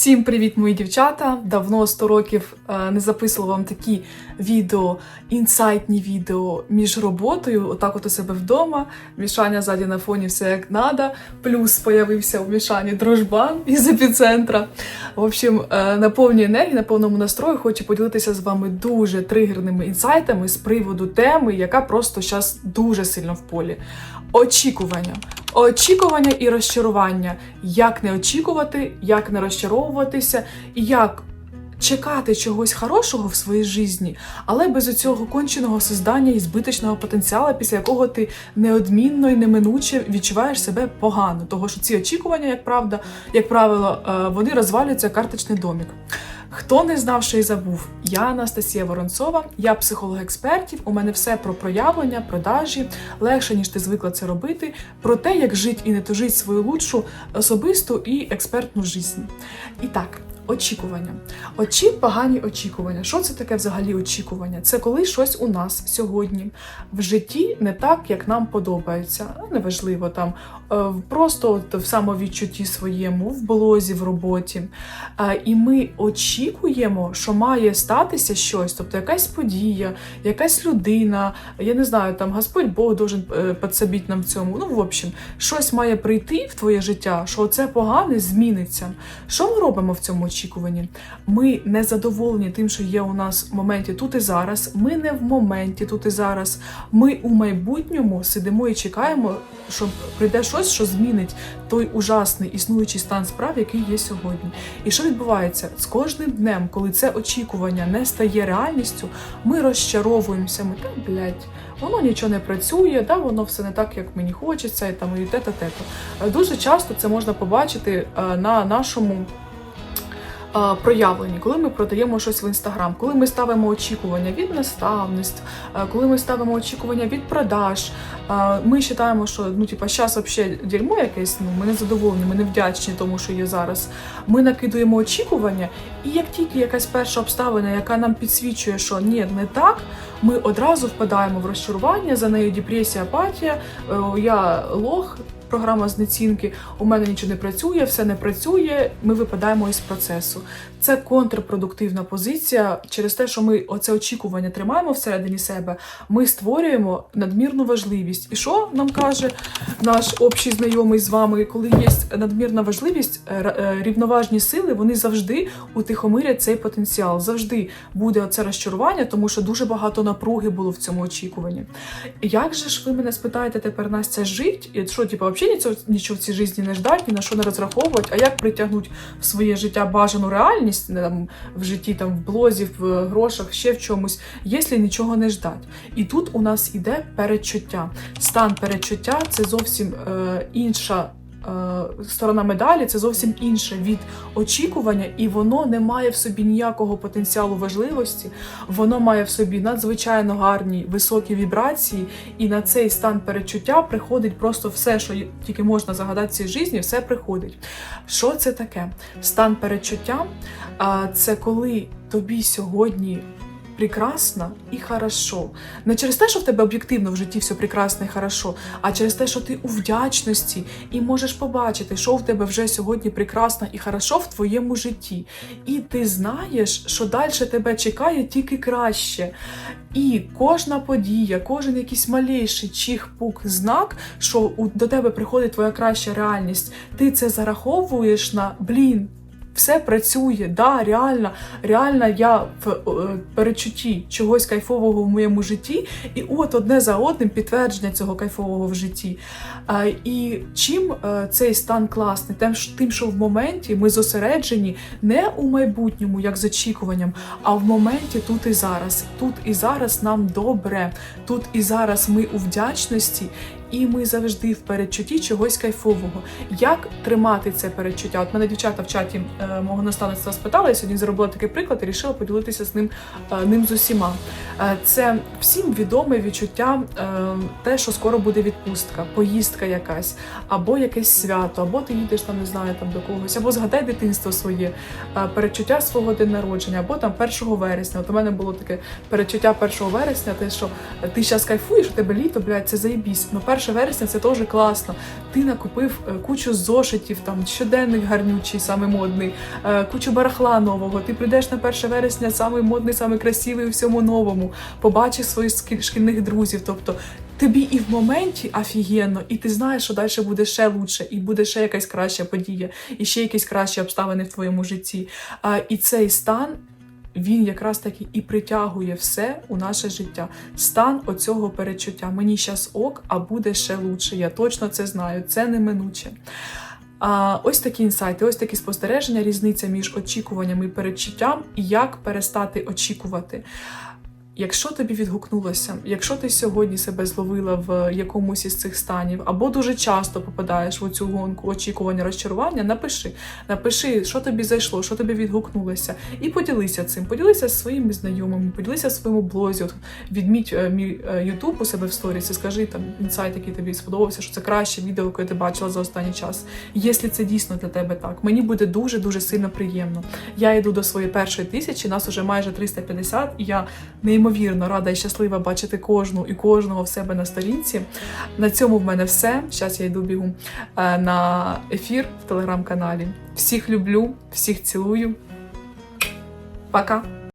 Всім привіт, мої дівчата! Давно 100 років е, не записувала вам такі відео, інсайтні відео між роботою, отак от у себе вдома. Мішаня ззаді на фоні все як надо. Плюс появився у Мішані дружбан із епіцентра. В общем, е, на повній енергії, на повному настрої хочу поділитися з вами дуже тригерними інсайтами з приводу теми, яка просто зараз дуже сильно в полі. Очікування. Очікування і розчарування. Як не очікувати, як не розчаровуватися, і як чекати чогось хорошого в своїй житті, але без цього конченого создання і збиточного потенціалу, після якого ти неодмінно і неминуче відчуваєш себе погано. Того що ці очікування, як правда, як правило, е, вони розвалюються карточний домік. Хто не знав, що й забув, я Анастасія Воронцова, я психолог експертів. У мене все про проявлення, продажі, легше ніж ти звикла це робити, про те, як жити і не тужить свою лучшу особисту і експертну життя. І так. Очікування. Очі погані очікування. Що це таке взагалі очікування? Це коли щось у нас сьогодні в житті не так, як нам подобається. Ну, Неважливо там е, просто в самовідчутті своєму, в блозі, в роботі. І ми очікуємо, що має статися щось, тобто якась подія, якась людина, я не знаю, там Господь Бог должен е, підсобити нам в цьому. Ну, в общем, щось має прийти в твоє життя, що це погане зміниться. Що ми робимо в цьому очікуванні? Ми не задоволені тим, що є у нас в моменті тут і зараз. Ми не в моменті тут і зараз. Ми у майбутньому сидимо і чекаємо, що прийде щось, що змінить той ужасний існуючий стан справ, який є сьогодні. І що відбувається з кожним днем, коли це очікування не стає реальністю, ми розчаровуємося. Ми та блядь, воно нічого не працює, да, воно все не так, як мені хочеться, і там і те-та, те-то. Дуже часто це можна побачити е, на нашому е, проявленні, коли ми продаємо щось в інстаграм, коли ми ставимо очікування від наставництв, е, коли ми ставимо очікування від продаж. е, Ми вважаємо, що ну, типа, зараз взагалі дерьмо якесь, ну ми не задоволені, ми не вдячні тому, що є зараз. Ми накидуємо очікування, і як тільки якась перша обставина, яка нам підсвічує, що ні, не так, ми одразу впадаємо в розчарування, за нею депресія, апатія, я лох. Програма знецінки, у мене нічого не працює, все не працює. Ми випадаємо із процесу. Це контрпродуктивна позиція через те, що ми оце очікування тримаємо всередині себе. Ми створюємо надмірну важливість. І що нам каже наш общий знайомий з вами, коли є надмірна важливість, е, е, рівноважні сили вони завжди утихомирять цей потенціал. Завжди буде оце розчарування, тому що дуже багато напруги було в цьому очікуванні. Як же ж ви мене спитаєте тепер Настя жить? І що, типу, взагалі нічого, в цій житті не ждать, ні на що не розраховувати, а як притягнути в своє життя бажану реальність там, в житті, там, в блозі, в грошах, ще в чомусь, якщо нічого не ждать. І тут у нас іде передчуття. Стан передчуття це зовсім е, інша. Е, Сторона медалі це зовсім інше від очікування, і воно не має в собі ніякого потенціалу важливості. Воно має в собі надзвичайно гарні високі вібрації, і на цей стан передчуття приходить просто все, що тільки можна загадати в цій житті, все приходить. Що це таке? Стан передчуття а, це коли тобі сьогодні. Прекрасно і хорошо. Не через те, що в тебе об'єктивно в житті все прекрасно і хорошо, а через те, що ти у вдячності і можеш побачити, що в тебе вже сьогодні прекрасно і хорошо в твоєму житті. І ти знаєш, що далі тебе чекає тільки краще. І кожна подія, кожен якийсь малейший чих-пук знак, що до тебе приходить твоя краща реальність, ти це зараховуєш на блін. Все працює, да, реально, реально я в е, перечутті чогось кайфового в моєму житті, і от одне за одним підтвердження цього кайфового в житті. А, і чим е, цей стан класний? Тим, що в моменті ми зосереджені не у майбутньому, як з очікуванням, а в моменті тут і зараз. Тут і зараз нам добре, тут і зараз ми у вдячності. І ми завжди в передчутті чогось кайфового. Як тримати це передчуття? От мене дівчата в чаті е, мого наставництва спитали, я сьогодні зробила такий приклад і вирішила поділитися з ним, е, ним з усіма. Е, це всім відоме відчуття, е, те, що скоро буде відпустка, поїздка якась, або якесь свято, або ти їдеш там, не знаю, там до когось, або згадай дитинство своє, е, передчуття свого день народження, або там 1 вересня. От у мене було таке передчуття 1 вересня, те, що ти зараз кайфуєш, у тебе літо, блядь, це заєбісь. Ну 1 1 вересня це теж класно. Ти накупив е, кучу зошитів, там щоденник гарнючий, саме модний, е, кучу барахла нового. Ти прийдеш на 1 вересня, самий модний, самий красивий у всьому новому, побачиш своїх шкільних друзів. Тобто тобі і в моменті офігенно, і ти знаєш, що далі буде ще лучше, і буде ще якась краща подія, і ще якісь кращі обставини в твоєму житті. І цей стан. Він якраз таки і притягує все у наше життя. Стан оцього перечуття. Мені щас ок, а буде ще лучше. Я точно це знаю. Це неминуче. А ось такі інсайти, ось такі спостереження, різниця між очікуванням і перечуттям, і як перестати очікувати. Якщо тобі відгукнулося, якщо ти сьогодні себе зловила в якомусь із цих станів, або дуже часто попадаєш в цю гонку очікування, розчарування, напиши, напиши, що тобі зайшло, що тобі відгукнулося, і поділися цим. Поділися зі своїми знайомими, поділися своєму блозі. От, відміть е, мій Ютуб у себе в сторіс і скажи там інсайт, який тобі сподобався, що це краще відео, яке ти бачила за останній час. Якщо це дійсно для тебе так, мені буде дуже дуже сильно приємно. Я йду до своєї першої тисячі, нас уже майже 350, і я неймовірно рада і щаслива бачити кожну і кожного в себе на сторінці. На цьому в мене все. Зараз я йду бігу е, на ефір в телеграм-каналі. Всіх люблю, всіх цілую. Пока!